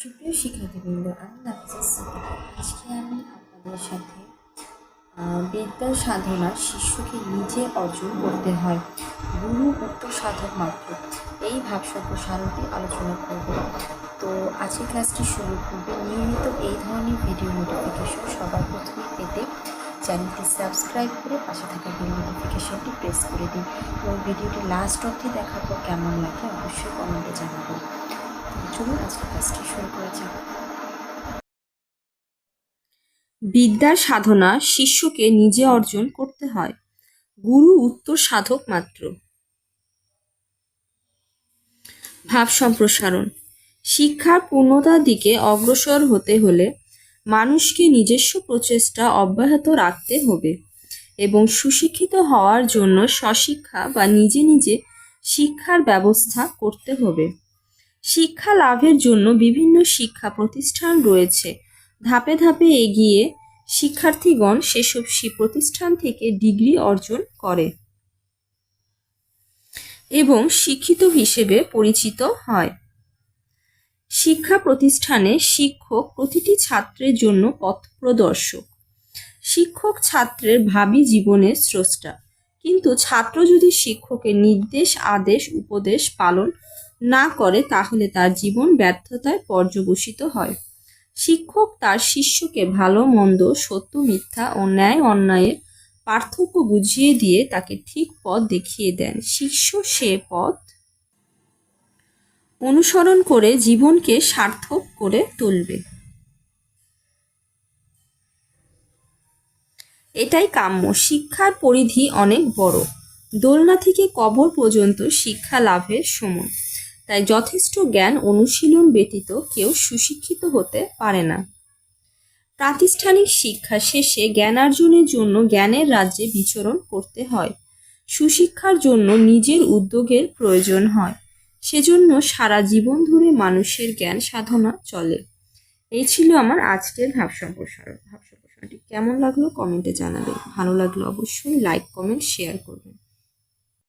সুপ্রিয় শিক্ষার্থীবৃন্দ আমি নাফিসা আজকে আমি আপনাদের সাথে আহ, বিদ্যার সাধনা শিষ্যকে নিজে অর্জন করতে হয়। গুরু উত্তর সাধক মাত্র। এই ভাব সম্প্রসারণটি আলোচনা করব। তো আজকের ক্লাসটি শুরু করবে। নিয়মিত এই ধরনের ভিডিও নোটিফিকেশন সবার প্রথমে পেতে চ্যানেলটি সাবস্ক্রাইব করে পাশে থাকা বেল নোটিফিকেশনটি প্রেস করে দিন। এবং ভিডিওটি লাস্ট অবধি দেখার পর কেমন লাগে অবশ্যই কমেন্টে জানাবেন। বিদ্যার সাধনা শিষ্যকে নিজে অর্জন করতে হয়। গুরু উত্তর সাধক মাত্র। ভাব সম্প্রসারণ। শিক্ষার পূর্ণতার দিকে অগ্রসর হতে হলে মানুষকে নিজস্ব প্রচেষ্টা অব্যাহত রাখতে হবে এবং সুশিক্ষিত হওয়ার জন্য স্বশিক্ষা বা নিজে নিজে শিক্ষার ব্যবস্থা করতে হবে। শিক্ষা লাভের জন্য বিভিন্ন শিক্ষা প্রতিষ্ঠান রয়েছে। ধাপে ধাপে এগিয়ে শিক্ষার্থীগণ সেসব প্রতিষ্ঠান থেকে ডিগ্রি অর্জন করে এবং শিক্ষিত হিসেবে পরিচিত হয়। শিক্ষা প্রতিষ্ঠানে শিক্ষক প্রতিটি ছাত্রের জন্য পথ প্রদর্শক। শিক্ষক ছাত্রের ভাবি জীবনের স্রষ্টা। কিন্তু ছাত্র যদি শিক্ষকের নির্দেশ, আদেশ, উপদেশ পালন না করে তাহলে তার জীবন ব্যর্থতায় পর্যবসিত হয়। শিক্ষক তার শিষ্যকে ভালো, মন্দ, সত্য, মিথ্যা ও ন্যায় অন্যায়ের পার্থক্য বুঝিয়ে দিয়ে তাকে ঠিক পথ দেখিয়ে দেন। শিষ্য সে পথ অনুসরণ করে জীবনকে সার্থক করে তুলবে। এটাই কাম্য। শিক্ষার পরিধি অনেক বড়। দোলনা থেকে কবর পর্যন্ত শিক্ষা লাভের সময়। তাই যথেষ্ট জ্ঞান অনুশীলন ব্যতীত কেউ সুশিক্ষিত হতে পারে না। প্রাতিষ্ঠানিক শিক্ষা শেষে জ্ঞানার্জনের জন্য জ্ঞানের রাজ্যে বিচরণ করতে হয়। সুশিক্ষার জন্য নিজের উদ্যোগের প্রয়োজন হয়। সেজন্য সারা জীবন ধরে মানুষের জ্ঞান সাধনা চলে। এই ছিল আমার আজকের ভাব সম্প্রসারণ। ভাব সম্প্রসারণটি কেমন লাগল কমেন্টে জানাবেন। ভালো লাগল অবশ্যই লাইক, কমেন্ট, শেয়ার করবেন।